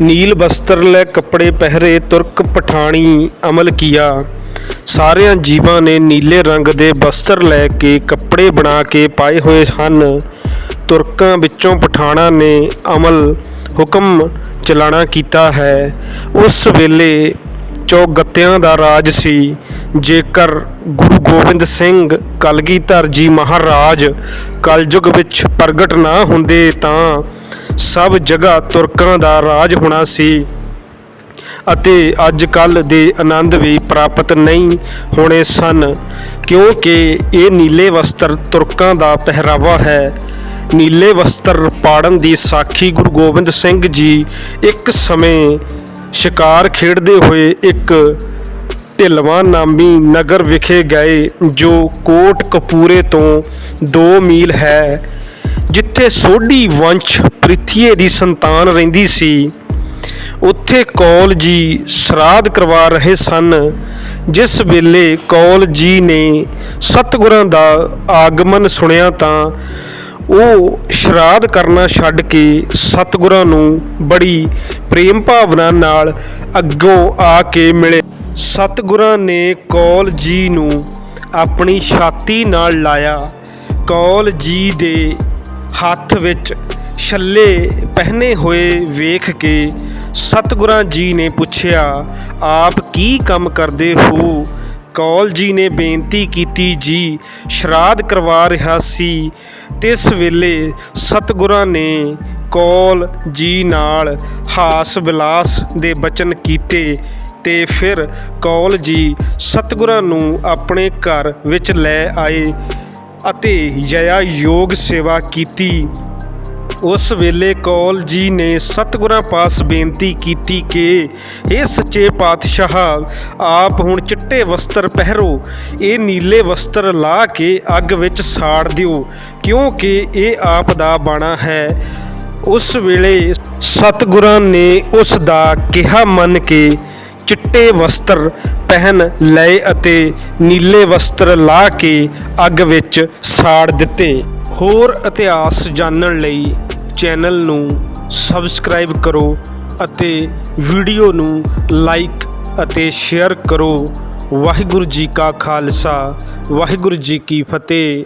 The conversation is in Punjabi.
ਨੀਲ ਬਸਤਰ ਲੈ ਕੱਪੜੇ ਪਹਿਰੇ ਤੁਰਕ ਪਠਾਣੀ ਅਮਲ ਕੀਆ। ਸਾਰਿਆਂ ਜੀਵਾਂ ਨੇ ਨੀਲੇ ਰੰਗ ਦੇ ਬਸਤਰ ਲੈ ਕੇ ਕੱਪੜੇ ਬਣਾ ਕੇ ਪਾਏ ਹੋਏ ਹਨ। ਤੁਰਕਾਂ ਵਿੱਚੋਂ ਪਠਾਣਾ ਨੇ ਅਮਲ ਹੁਕਮ ਚਲਾਣਾ ਕੀਤਾ ਹੈ। ਉਸ ਵੇਲੇ ਚੌਗੱਤਿਆਂ ਦਾ ਰਾਜ ਸੀ। ਜੇਕਰ ਗੁਰੂ ਗੋਬਿੰਦ ਸਿੰਘ ਕਲਗੀਧਰ ਜੀ ਮਹਾਰਾਜ ਕਲਯੁਗ ਵਿੱਚ ਪ੍ਰਗਟ ਨਾ ਹੁੰਦੇ ਤਾਂ ਸਭ ਜਗ੍ਹਾ ਤੁਰਕਾਂ ਦਾ ਰਾਜ ਹੋਣਾ ਸੀ। ਅਤੇ ਅੱਜ ਕੱਲ ਦੇ ਆਨੰਦ ਵੀ ਪ੍ਰਾਪਤ ਨਹੀਂ ਹੋਣੇ ਸਨ, ਕਿਉਂਕਿ ਇਹ ਨੀਲੇ ਵਸਤਰ ਤੁਰਕਾਂ ਦਾ ਪਹਿਰਾਵਾ ਹੈ। ਨੀਲੇ ਵਸਤਰ ਪਾੜਨ ਦੀ ਸਾਖੀ ਗੁਰੂ ਗੋਬਿੰਦ ਸਿੰਘ ਜੀ ਇੱਕ ਸਮੇਂ ਸ਼ਿਕਾਰ ਖੇਡਦੇ ਹੋਏ ਇੱਕ ਢਿਲਵਾਂ ਨਾਮੀ ਨਗਰ ਵਿਖੇ ਗਏ, ਜੋ ਕੋਟ ਕਪੂਰੇ ਤੋਂ 2 ਮੀਲ ਹੈ। ਜਿੱਥੇ ਸੋਢੀ ਵੰਸ਼ ਪ੍ਰਿਥੀਏ ਦੀ ਸੰਤਾਨ ਰਹਿੰਦੀ ਸੀ, ਉੱਥੇ ਕੌਲ ਜੀ ਸ਼ਰਾਧ ਕਰਵਾ ਰਹੇ ਸਨ, ਜਿਸ ਵੇਲੇ ਕੌਲ ਜੀ ਨੇ ਸਤਿਗੁਰਾਂ ਦਾ ਆਗਮਨ ਸੁਣਿਆ ਤਾਂ ਉਹ ਸ਼ਰਾਧ ਕਰਨਾ ਛੱਡ ਕੇ ਸਤਿਗੁਰਾਂ ਨੂੰ ਬੜੀ ਪ੍ਰੇਮ ਭਾਵਨਾ ਨਾਲ ਅੱਗੋਂ ਆ ਕੇ ਮਿਲੇ। ਸਤਿਗੁਰਾਂ ਨੇ ਕੌਲ ਜੀ ਨੂੰ ਆਪਣੀ ਛਾਤੀ ਨਾਲ ਲਾਇਆ। ਕੌਲ ਜੀ ਦੇ ਹੱਥ ਵਿੱਚ ਛੱਲੇ ਪਹਿਨੇ ਹੋਏ ਵੇਖ ਕੇ ਸਤਿਗੁਰਾਂ ਜੀ ਨੇ ਪੁੱਛਿਆ, ਆਪ ਕੀ ਕੰਮ ਕਰਦੇ ਹੋ? ਕੌਲ ਜੀ ਨੇ ਬੇਨਤੀ ਕੀਤੀ, ਜੀ, ਸ਼ਰਾਧ ਕਰਵਾ ਰਿਹਾ ਸੀ। ਤਿਸ ਵੇਲੇ ਸਤਿਗੁਰਾਂ ਨੇ ਕੌਲ ਜੀ ਨਾਲ ਹਾਸ ਵਿਲਾਸ ਦੇ ਬਚਨ ਕੀਤੇ ਤੇ ਫਿਰ ਕੌਲ ਜੀ ਸਤਿਗੁਰਾਂ ਨੂੰ ਆਪਣੇ ਘਰ ਵਿੱਚ ਲੈ ਆਏ। ਅਤੇ ਜਇਆ ਯੋਗ ਸੇਵਾ ਕੀਤੀ। ਉਸ ਵੇਲੇ ਕੌਲ ਜੀ ਨੇ ਸਤਿਗੁਰਾਂ ਪਾਸ ਬੇਨਤੀ ਕੀਤੀ ਕਿ ਇਹ ਸੱਚੇ ਪਾਤਸ਼ਾਹ, ਆਪ ਹੁਣ ਚਿੱਟੇ ਵਸਤਰ ਪਹਿਰੋ, ਇਹ ਨੀਲੇ ਵਸਤਰ ਲਾ ਕੇ ਅੱਗ ਵਿੱਚ ਸਾੜ ਦਿਓ, ਕਿਉਂਕਿ ਇਹ ਆਪ ਦਾ ਬਾਣਾ ਹੈ। ਉਸ ਵੇਲੇ ਸਤਿਗੁਰਾਂ ਨੇ ਉਸ ਦਾ ਕਿਹਾ ਮੰਨ ਕੇ ਚਿੱਟੇ ਵਸਤਰ ਪਹਿਨ ਲਏ ਅਤੇ ਨੀਲੇ ਵਸਤਰ ਲਾ ਕੇ ਅੱਗ ਵਿੱਚ ਸਾੜ ਦਿੱਤੇ। ਹੋਰ ਇਤਿਹਾਸ ਜਾਣਨ ਲਈ ਚੈਨਲ ਨੂੰ ਸਬਸਕ੍ਰਾਈਬ ਕਰੋ ਅਤੇ ਵੀਡੀਓ ਨੂੰ ਲਾਈਕ ਅਤੇ ਸ਼ੇਅਰ ਕਰੋ। ਵਾਹਿਗੁਰੂ ਜੀ ਕਾ ਖਾਲਸਾ, ਵਾਹਿਗੁਰੂ ਜੀ ਕੀ ਫਤਿਹ।